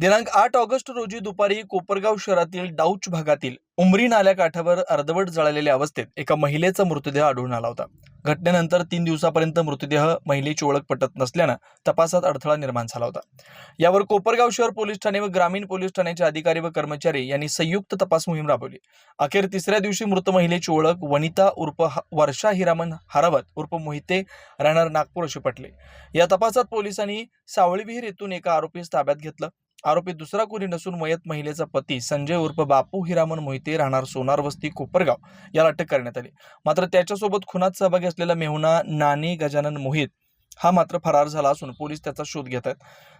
दिनांक आठ ऑगस्ट रोजी दुपारी कोपरगाव शहरातील डाऊच भागातील उमरी नाल्याकाठावर अर्धवट जळालेल्या अवस्थेत एका महिलेचा मृतदेह आढळून आला होता. घटनेनंतर तीन दिवसापर्यंत मृतदेह महिलेची ओळख पटत नसल्यानं तपासात अडथळा निर्माण झाला होता. यावर कोपरगाव शहर पोलीस ठाणे व ग्रामीण पोलीस ठाण्याचे अधिकारी व कर्मचारी यांनी संयुक्त तपास मोहीम राबवली. अखेर तिसऱ्या दिवशी मृत महिलेची ओळख वनिता उर्फ वर्षा हिरामन हारावत उर्फ मोहिते राहणार नागपूर अशी पटले. या तपासात पोलिसांनी सावळीविहीर येथून एका आरोपीस ताब्यात घेतलं. आरोपी दुसरा कोणी नसून मयत महिलेचा पती संजय उर्फ बापू हिरामन मोहिते राहणार सोनार वस्ती कोपरगाव याला अटक करण्यात आली. मात्र त्याच्यासोबत खुनात सहभागी असलेला मेहुणा नानी गजानन मोहित हा मात्र फरार झाला असून पोलीस त्याचा शोध घेत आहेत.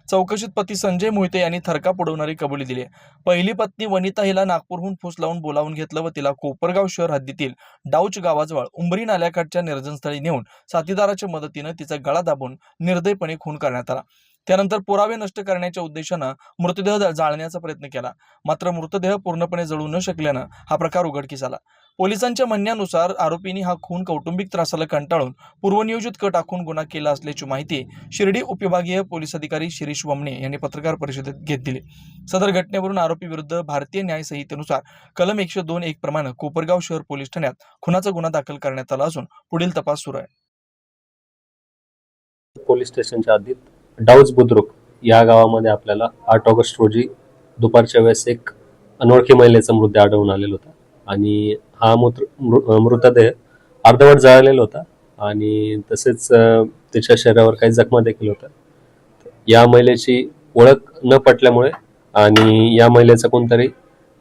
चौकशीत पती संजय मोहिते यांनी थरका पडवणारी कबुली दिली पहिली पत्नी वनिता हिला नागपूरहून फूस लावून बोलावून घेतलं व तिला कोपरगाव शहर हद्दीतील डाऊच गावाजवळ उंबरी नाल्याकाठच्या निर्जनस्थळी नेऊन साथीदाराच्या मदतीनं तिचा गळा दाबून निर्दयपणे खून करण्यात आला. त्यानंतर पुरावे नष्ट करण्याच्या उद्देशानं मृतदेह जाळण्याचा प्रयत्न केला. मात्र मृतदेह पूर्णपणे जळू न शकल्यानं हा प्रकार उघडकीस आला. पोलिसांच्या म्हणण्यानुसार आरोपींनी हा खून कौटुंबिक त्रासाला कंटाळून पूर्वनियोजित कट आखून गुन्हा केला असल्याची माहिती शिर्डी उपविभागीय पोलीस अधिकारी शिरीष वमणे यांनी पत्रकार परिषदेत घेत दिली. सदर घटनेवरून आरोपी विरुद्ध भारतीय न्याय संहितेनुसार कलम एकशे दोन एक प्रमाणे कोपरगाव शहर पोलीस ठाण्यात खुनाचा गुन्हा दाखल करण्यात आला असून पुढील तपास सुरू आहे. पोलीस स्टेशनच्या हद्दीत डाऊज बुद्रुक या गावामध्ये आपल्याला आठ ऑगस्ट रोजी दुपारच्या वेळेस एक अनोळखी महिलेचा मृतदेह आढळून आलेला होता. आणि हा मूत्र मृ- मृतदेह अर्धवट जळालेला होता आणि तसेच तिच्या शरीरावर काही जखमा देखील होत्या. या महिलेची ओळख न पटल्यामुळे आणि या महिलेचा कोणतरी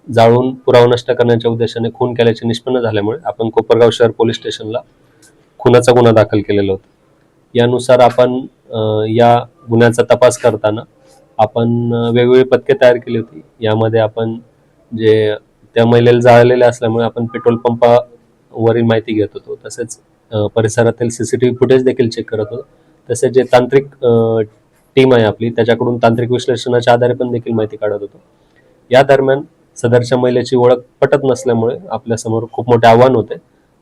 जाळून पुरावा नष्ट करण्याच्या उद्देशाने खून केल्याचे निष्पन्न झाल्यामुळे आपण कोपरगाव शहर पोलीस स्टेशनला खुनाचा गुन्हा दाखल केलेला होता. यानुसार आपण या गुन्ह्याचा तपास करताना आपण वेगवेगळी पथके तयार केली होती. यामध्ये आपण जे त्या महिलेला जाळलेले असल्यामुळे आपण पेट्रोल पंपावरील माहिती घेत होतो. तसेच परिसरातील सीसीटीव्ही फुटेज देखील चेक करत होतो. तसेच जे तांत्रिक टीम आहे आपली त्याच्याकडून तांत्रिक विश्लेषणाच्या आधारे पण देखील माहिती काढत होतो. या दरम्यान सदरच्या महिलेची ओळख पटत नसल्यामुळे आपल्यासमोर खूप मोठे आव्हान होते.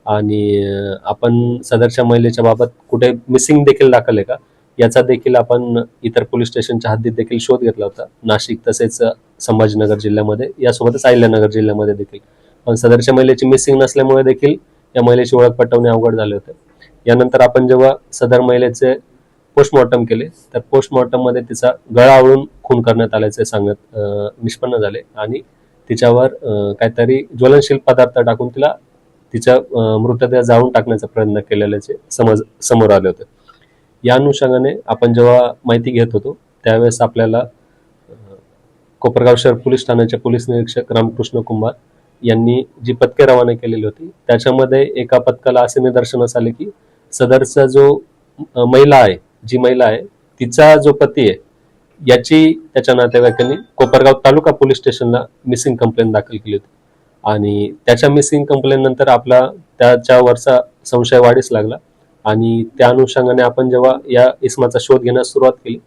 आणि आपण सदरच्या महिलेच्या बाबत कुठे मिसिंग देखील दाखल आहे का? याचा देखील आपण इतर पोलीस स्टेशनच्या हद्दीत देखील शोध घेतला होता. नाशिक तसेच संभाजीनगर जिल्ह्यामध्ये. यासोबतच अहिल्यानगर जिल्ह्यामध्ये देखील. पण सदरच्या महिलेची मिसिंग नसल्यामुळे देखील या महिलेची ओळख पटवणे अवघड झाले होते. यानंतर आपण जेव्हा सदर महिलेचे पोस्टमॉर्टम केले तर पोस्टमॉर्टममध्ये तिचा गळा आवळून खून करण्यात आल्याचे सांगत निष्पन्न झाले आणि तिच्यावर काहीतरी ज्वलनशील पदार्थ टाकून तिला तिच्या मृतदेह जाळून टाकण्याचा प्रयत्न केलेल्याचे समज समोर आले होते. या अनुषंगाने आपण जेव्हा माहिती घेत होतो त्यावेळेस आपल्याला कोपरगाव शहर पोलीस ठाण्याचे पोलीस निरीक्षक रामकृष्ण कुंभार यांनी जी पथके रवाना केलेली होती त्याच्यामध्ये एका पथकाला असे निदर्शनास आले की सदरचा जो महिला आहे जी महिला आहे तिचा जो पती आहे याची त्याच्या नातेवाईकांनी कोपरगाव तालुका पोलीस स्टेशनला मिसिंग कंप्लेंट दाखल केली होती. आणि त्याच्या मिसिंग कंप्लेंट नंतर आपला त्याच्यावरचा संशय वाढीस लागला. आणि त्या अनुषंगाने आपण जेव्हा या इसमाचा शोध घेण्यास सुरुवात केली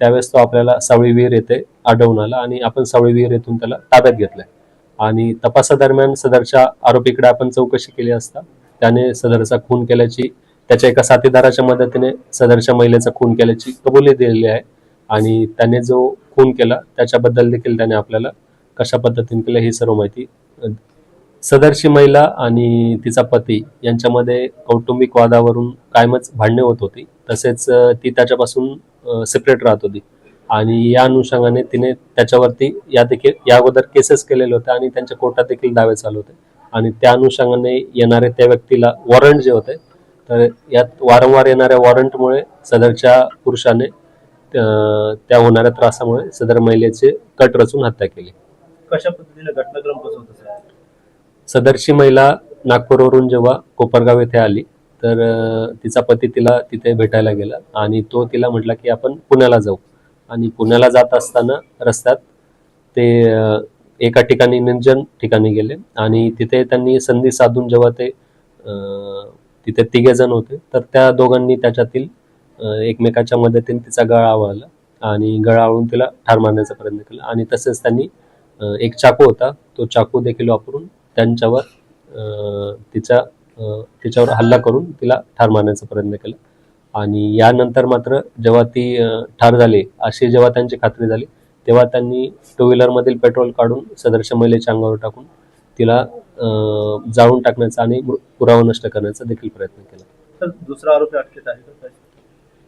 त्यावेळेस तो आपल्याला सावळी विहीर येथे आढळून आला आणि आपण सावळी विहीर येथून त्याला ताब्यात घेतलाय. आणि तपासादरम्यान सदरच्या आरोपीकडे आपण चौकशी केली असता त्याने सदरचा खून केल्याची त्याच्या एका साथीदाराच्या मदतीने सदरच्या महिलेचा खून केल्याची कबुली दिलेली आहे आणि त्याने जो खून केला त्याच्याबद्दल देखील त्याने आपल्याला कशा पद्धतीने केलं ही सर्व माहिती सदरची महिला आणि तिचा पती यांच्यामध्ये कौटुंबिक वादावरून कायमच भांडणे होत होती. तसेच ती त्याच्यापासून सेपरेट राहत होती. आणि या अनुषंगाने तिने त्याच्यावरती या देखील या अगोदर केसेस केलेले होते आणि त्यांच्या कोर्टात देखील दावे चालू होते. आणि त्या अनुषंगाने येणारे त्या व्यक्तीला वॉरंट जे होते तर यात वारंवार येणाऱ्या वॉरंटमुळे सदरच्या पुरुषाने त्या होणाऱ्या त्रासामुळे सदर महिलेचे कट रचून हत्या केली. कशा पद्धतीने घटनाक्रम कसं होतं सदरची महिला नागपूरवरून जेव्हा कोपरगाव येथे आली तर तिचा पती तिला तिथे भेटायला गेला आणि तो तिला म्हटला की आपण पुण्याला जाऊ. आणि पुण्याला जात असताना रस्त्यात ते एका ठिकाणी निर्जन ठिकाणी गेले आणि तिथे त्यांनी संधी साधून जेव्हा ते तिथे तिघे जण होते तर त्या दोघांनी त्याच्यातील एकमेकाच्या मदतीने तिचा गळा आवळला आणि गळा आवळून तिला ठार मारण्याचा प्रयत्न केला. आणि तसेच त्यांनी एक चाकू होता तो चाकू देखील वापरून त्यांच्यावर तिचा तिच्यावर हल्ला करून तिला ठार मारण्याचा प्रयत्न केला आणि यानंतर मात्र जेव्हा ती ठार झाली अशी जेव्हा त्यांची खात्री झाली तेव्हा त्यांनी टू व्हीलरमधील पेट्रोल काढून सदरच्या महिलेच्या अंगावर टाकून तिला जाळून टाकण्याचा आणि पुरावा नष्ट करण्याचा देखील प्रयत्न केला तर दुसरा आरोपी अटकेत आहे?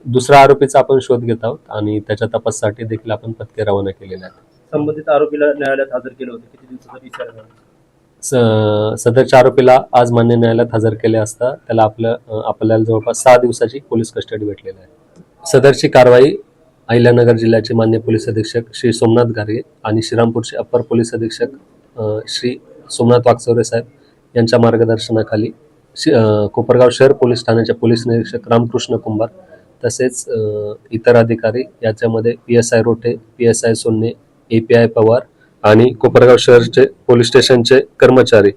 दुसऱ्या आरोपीचा आपण शोध घेत आहोत आणि त्याच्या तपासासाठी देखील आपण पथके रवाना केलेले आहेत संबंधित आरोपीला न्यायालयात हजर केले होते किती दिवसाचा मिळाला? स- सदरच्या आरोपीला आज मान्य न्यायालयात हजर केले असता त्याला आपलं आपल्याला जवळपास सहा दिवसाची पोलीस कस्टडी भेटलेली आहे. सदरची कारवाई अहिल्यानगर जिल्ह्याचे मान्य पोलीस अधीक्षक श्री सोमनाथ गारगे आणि श्रीरामपूरचे अप्पर पोलीस अधीक्षक श्री सोमनाथ वागचौरे साहेब यांच्या मार्गदर्शनाखाली शि- कोपरगाव शहर पोलीस ठाण्याचे पोलीस निरीक्षक रामकृष्ण कुंभार तसेच इतर अधिकारी याच्यामध्ये P S I Rote P S I Sonne A P I Pawar आणि कोपरगाव शहरचे पोलीस स्टेशनचे कर्मचारी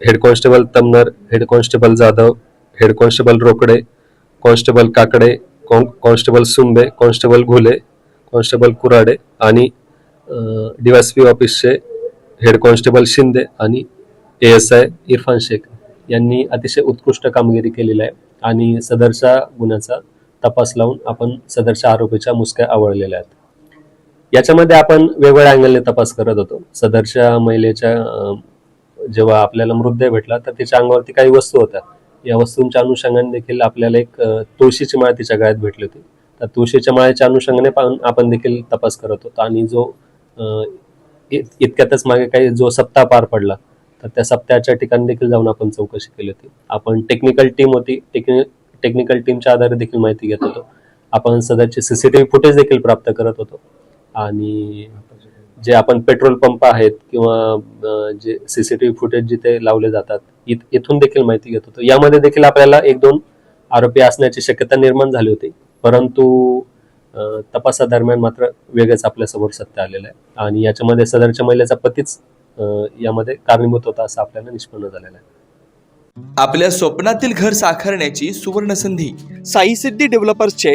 head constable Tamnar head constable Jadhav head constable Rokade constable Kakade constable Sumbe constable Ghule constable Kurade आणि डीवायसपी ऑफिसचे head constable Shinde आणि A S I Irfan Shaikh यांनी अतिशय उत्कृष्ट कामगिरी केलेली आहे आणि सदरच्या गुन्ह्याचा तपास लावून आपण सदरच्या आरोपीच्या मुसक्या आवळलेल्या आहेत. याच्यामध्ये आपण वेगवेगळ्या अँगलने तपास करत होतो. सदरच्या महिलेच्या जेव्हा आपल्याला मृतदेह भेटला तर तिच्या अंगावरती काही वस्तू होत्या. या वस्तूंच्या अनुषंगाने देखील आपल्याला एक तुळशीची माळ तिच्या गळ्यात भेटली होती. तर तुळशीच्या माळेच्या अनुषंगाने पाहून आपण देखील तपास करत होतो. आणि जो इत- इतक्यातच मागे काही जो सप्ताह पार पडला तर त्या सप्ताहाच्या ठिकाणी देखील जाऊन आपण चौकशी केली होती. आपण टेक्निकल टीम होती. टेक्निकल टीमच्या आधारे देखील माहिती घेत होतो. आपण सदरचे सीसीटीव्ही फुटेज देखील प्राप्त करत होतो. आणि जे आपण पेट्रोल पंप आहेत किंवा जे सीसीटीव्ही फुटेज जिथे लावले जातात इथून देखील माहिती घेत होतो. यामध्ये देखील आपल्याला एक दोन आरोपी असण्याची शक्यता निर्माण झाली होती. परंतु तपासादरम्यान मात्र वेगळंच आपल्यासमोर सत्य आलेलं आहे. आणि याच्यामध्ये सदरच्या महिलेचा पतीच यामध्ये कारणीभूत होता असं आपल्याला निष्पन्न झालेलं आहे. आपल्या स्वप्नातील घर साकारण्याची सुवर्ण संधी साई सिद्धी डेव्हलपर्सचे